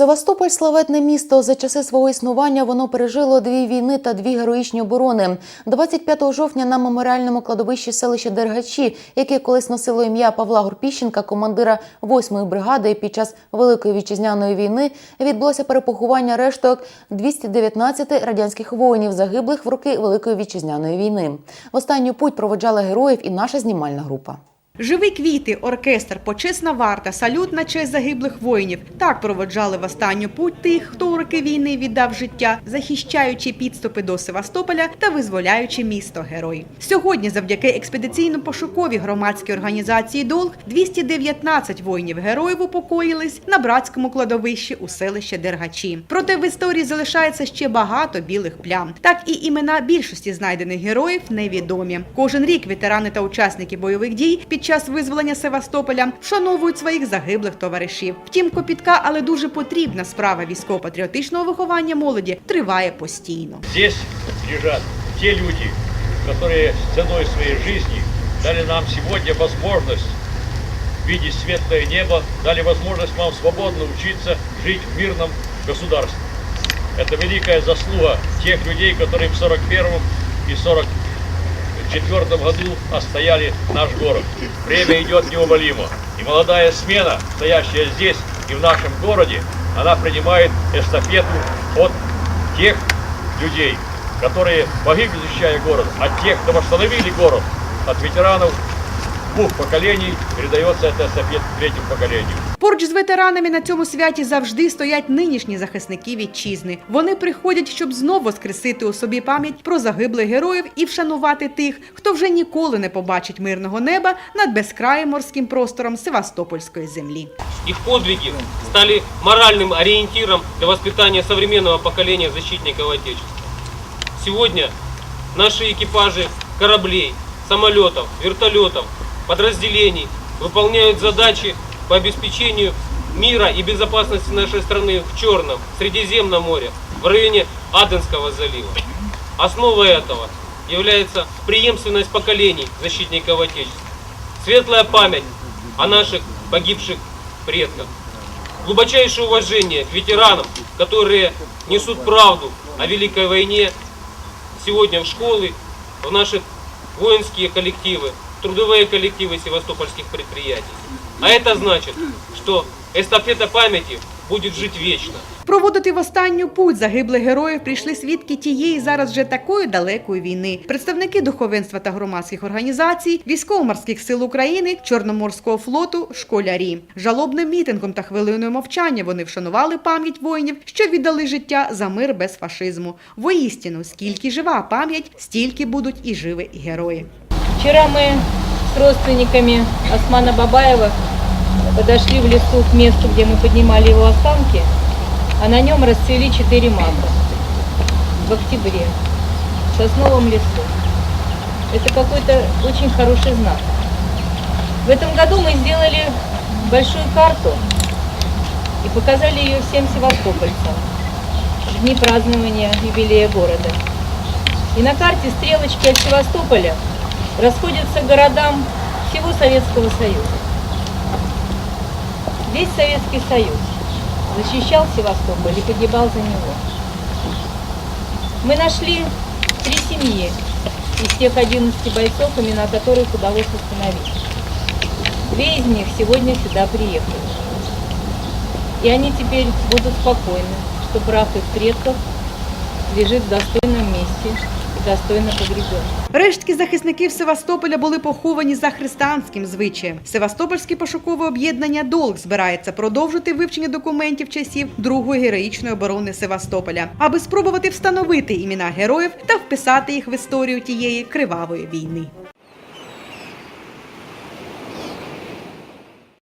Севастополь славетне місто. За часи свого існування воно пережило дві війни та дві героїчні оборони. 25 жовтня на меморіальному кладовищі селища Дергачі, яке колись носило ім'я Павла Горпіщенка, командира 8-ї бригади під час Великої вітчизняної війни, відбулося перепоховання решток 219 радянських воїнів, загиблих в роки Великої вітчизняної війни. В останню путь проводжала героїв і наша знімальна група. Живі квіти, оркестр, почесна варта, салют на честь загиблих воїнів. Так проводжали в останню путь тих, хто у роки війни віддав життя, захищаючи підступи до Севастополя та визволяючи місто герой. Сьогодні, завдяки експедиційно-пошуковій громадській організації Долг, 219 воїнів героїв упокоїлись на братському кладовищі у селищі Дергачі. Проте в історії залишається ще багато білих плям. Так і імена більшості знайдених героїв невідомі. Кожен рік ветерани та учасники бойових дій під час визволення Севастополя вшановують своїх загиблих товаришів. Втім, копітка, але дуже потрібна справа військово-патріотичного виховання молоді триває постійно. Здесь лежат те люди, которые ценой своей жизни дали нам сегодня возможность видеть светлое небо, дали возможность вам свободно учиться жить в мирном государстве. Это великая заслуга тех людей, которые в 41 и 44 году отстояли наш город. Время идет неумолимо. И молодая смена, стоящая здесь и в нашем городе, она принимает эстафету от тех людей, которые погибли, защищая город, от тех, кто восстановили город, от ветеранов двух поколений передается эта эстафета третьему поколению. Поруч з ветеранами на цьому святі завжди стоять нинішні захисники вітчизни. Вони приходять, щоб знову скресити у собі пам'ять про загиблих героїв і вшанувати тих, хто вже ніколи не побачить мирного неба над безкраїм морським простором Севастопольської землі. Их подвиги стали моральным ориентиром для воспитания современного поколения защитников Отечества. Сегодня наши экипажи кораблей, самолетов, вертолетов, подразделений выполняют задачи По обеспечению мира и безопасности нашей страны в Черном, Средиземном море, в районе Аденского залива. Основой этого является преемственность поколений защитников Отечества, светлая память о наших погибших предках, глубочайшее уважение к ветеранам, которые несут правду о Великой войне сегодня в школы, в наши воинские коллективы, трудовые коллективы севастопольских предприятий. А это значит, что эстафета памяти будет жить вечно. Проводити в останню путь загиблих героїв прийшли свідки тієї зараз вже такої далекої війни. Представники духовенства та громадських організацій, військово-морських сил України, Чорноморського флоту, школярі. Жалобним мітингом та хвилиною мовчання вони вшанували пам'ять воїнів, що віддали життя за мир без фашизму. Воістину, скільки жива пам'ять, стільки будуть і живі герої. Вчера мы с родственниками Османа Бабаева подошли в лесу к месту, где мы поднимали его останки, а на нем расцвели четыре мака в октябре в сосновом лесу. Это какой-то очень хороший знак. В этом году мы сделали большую карту и показали ее всем севастопольцам в дни празднования юбилея города. И на карте стрелочки от Севастополя расходятся городам всего Советского Союза. Весь Советский Союз защищал Севастополь и погибал за него. Мы нашли три семьи из тех 11 бойцов, имена которых удалось установить. Две из них сегодня сюда приехали. И они теперь будут спокойны, что прах их предков лежит в достойном месте достойно погребен. Рештки захисників Севастополя були поховані за християнським звичаєм. Севастопольське пошукове об'єднання «Долг» збирається продовжити вивчення документів часів Другої героїчної оборони Севастополя, аби спробувати встановити імена героїв та вписати їх в історію тієї кривавої війни.